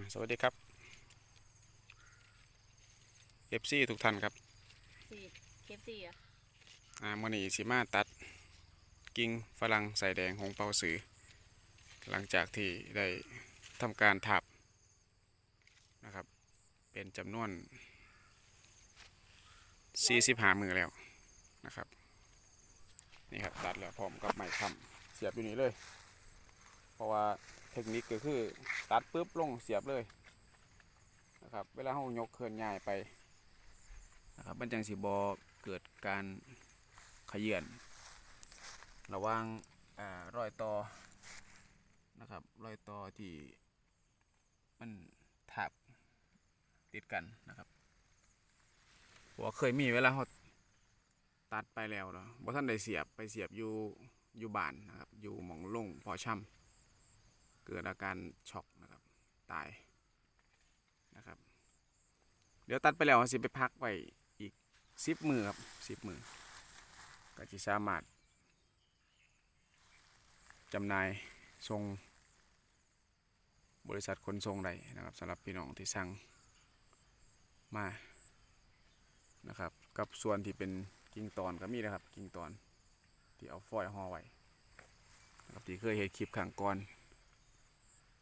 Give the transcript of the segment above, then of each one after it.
อ่าสวัสดีครับ FC ทุกท่านครับสี่เคฟสี่อะอ่ามื่อนี้สิมาตัดกิ่งฝรั่งใส่แดงหงเปาสือ หลังจากที่ได้ทำการทับนะครับ เป็นจำนวน 45 มือแล้วนะครับ นี่ครับตัดแล้วพร้อมกับไม้ค้ำเสียบอยู่นี่เลย เพราะว่า เทคนิคก็คือ ตัดปุ๊บลงเสียบเลยนะครับ เวลาเรายกเคลื่อนย้ายไปนะครับมันจังสิบอเกิดการขยื่นระว่างอรอยต่อนะครับรอยต่อที่มันทับติดกันนะครับเพราะว่าเคยมีเวลาเขาตัดไปแล้วเนาะบ่ท่านได้เสียบไปเสียบอยู่อยู่บ้านนะครับ อยู่หมองลงพอช่ำ เกิดอาการช็อกนะครับตายนะครับ เดี๋ยวตัดไปแล้วสิไปพักไว้อีกสิบมือครับสิบมือก็จะสามารถจำหน่ายส่งบริษัทขนส่งได้นะครับสำหรับพี่น้องที่สั่งมานะครับ กับส่วนที่เป็นกิ่งตอนก็มีนะครับกิ่งตอนที่เอาฟอยห่อไว้นะครับที่เคยเห็นคลิปขังก่อน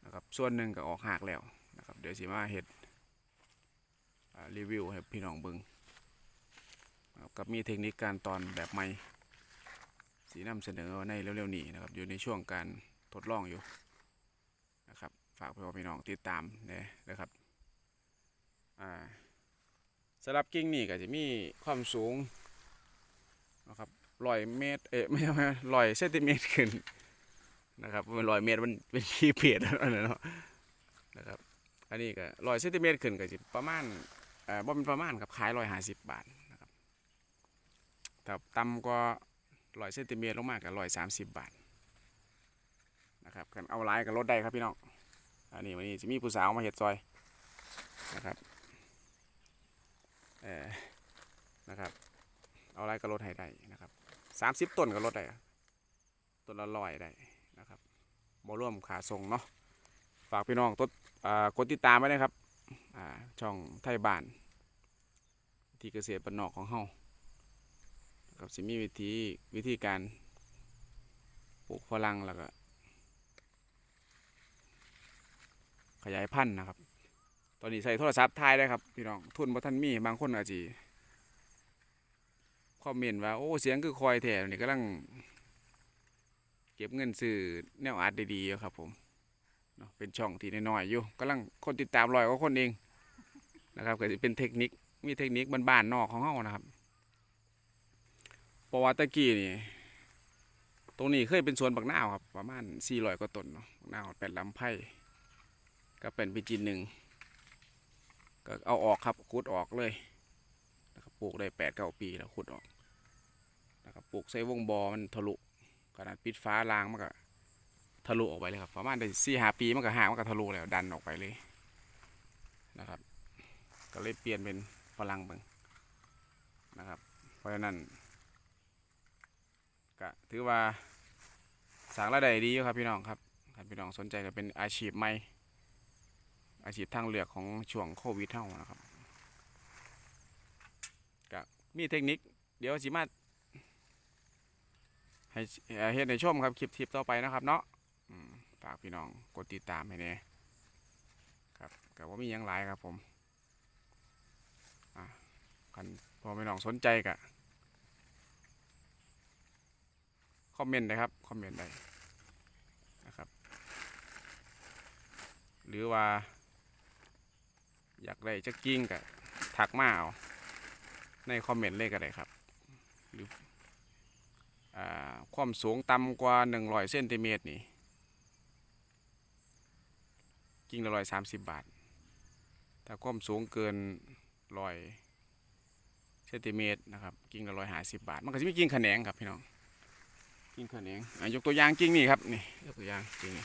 นะครับส่วนหนึ่งก็ออกหากแล้วนะครับเดี๋ยวสิมาเห็ดรีวิวให้พี่น้องเบิงกับมีเทคนิคการตอนแบบใหม่สีนำเสนอในเร็วๆนี้นะครับอยู่ในช่วงการทดลองอยู่นะครับฝากพี่น้องติดตามนี่ยนะครับอ่าสำหรับกิ่งนี่ก็จะมีความสูงนะครับร้อยเมตรเอ๊ะไม่ใช่ร้อยเซนติเมตรขึ้น นะครับมันร้อยเมตรมันเป็นขี้เพียดอันนั้นเนาะนะครับอันนี้ก็ร้อยเซนติเมตรขึ้นก็จะประมาณเอ่อบ่เป็นประมาณครับขายร้อยห้าสิบบาทนะครับถ้าต่ำกว่าร้อยเซนติเมตรลงมากก็ร้อยสามสิบบาทนะครับกันเอาลายกับรถได้ครับพี่น้องอันนี้วันนี้จะมีผู้สาวมาเห็ดซอยนะครับเออนะครับ เอาลายกับรถให้ได้นะครับสามสิบต้นกับรถได้ต้นละร้อยได้ บร่วมขาส่งเนาะฝากพี่น้องตดกดติดตามไว้นะครับช่องไทยบ้าน ที่เกษตรบ้านนอกของเฮาครับสิมีวิธีวิธีการปลูกฝรั่งแล้วก็ ขยายพันธุ์นะครับ ตอนนี้ใส่โทรศัพท์ถ่ายได้ครับพี่น้องทุนบ่ทันมีบางคนอาจจะคอมเมนต์ว่า โอ้ เสียงคือคอยแท้นี่กำลัง เก็บเงินซื้อแนวอัดดีๆอยู่ครับผมเนาะเป็นช่องที่น้อยๆอยู่กำลังคนติดตามร้อยกว่าคนเองนะครับก็จะเป็นเทคนิคมีเทคนิคบ้านๆนอกของเฮานะครับเพราะว่าตะกี้นี่ตรงนี้เคยเป็นสวนบักนาวครับประมาณ400กว่าต้นเนาะบักนาวเป็นลำไผ่ก็เป็นปีจีนหนึ่งก็เอาออกครับขุดออกเลยนะครับปลูกได้แปดเก้าปีแล้วขุดออกนะครับปลูกใส่วงบอมันทะลุ ขนาดปิดฟ้าลางมันก็ทะลุออกไปเลยครับประมาณได้สี่หาปีมันก็ห่างมันก็ทะลุแล้วดันออกไปเลยนะครับ ก็เลยเปลี่ยนเป็นฝรั่งเบิงนะครับ เพราะฉะนั้นก็ถือว่าสางรายได้ดีอยู่ครับพี่น้องครับถ้าพี่น้องสนใจก็เป็นอาชีพใหม่อาชีพทางเลือกของช่วงโควิดเท่านะครับก็มีเทคนิคเดี๋ยวสิมา ให้เฮ็ดในชมครับคลิปทิปต่อไปนะครับ เนาะฝากพี่น้องกดติดตามให้แน่ครับก็ว่ามียังหลายครับผมคันพอไม่น้องสนใจกะคอมเมนต์นะครับคอมเมนต์ได้นะครับ หรือว่า อยากได้จะกิ้งกะทักมาเอาในคอมเมนต์เลยก็ได้ครับ หรือ ความสูงต่ำกว่า100เซนติเมตรนี่กิ้งละร้อยสามสิบบาท ถ้าความสูงเกินร้อยเซนติเมตรนะครับกิ่งละร้อยห้าสิบบาท มันก็จะมีกิ่งแหนงครับพี่น้องกิ่งแหนงยกตัวอย่างกิ่งนี่ครับนี่ยกตัวอย่างกิ่งนี่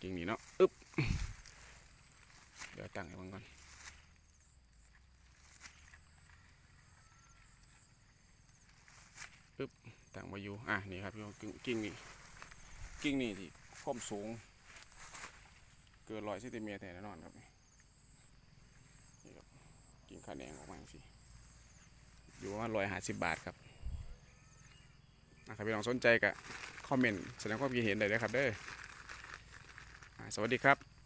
กิ่งนี่เนาะอึ๊บเดี๋ยวตั้งให้มันก่อน อึ๊บตั้งไว้อยู่อะนี่ครับพี่น้องกิ่งกิ่งนี่กิ่งนี่ที่ความสูง เกินร้อยเซนติเมตรแน่นอนครับนี่ครับกิ่งขาแหนงออกมาสิอยู่ประมาณร้อยห้าสิบบาทครับนะครับพี่น้องสนใจก็คอมเมนต์แสดงความคิดเห็นได้เลยครับเด้อสวัสดีครับ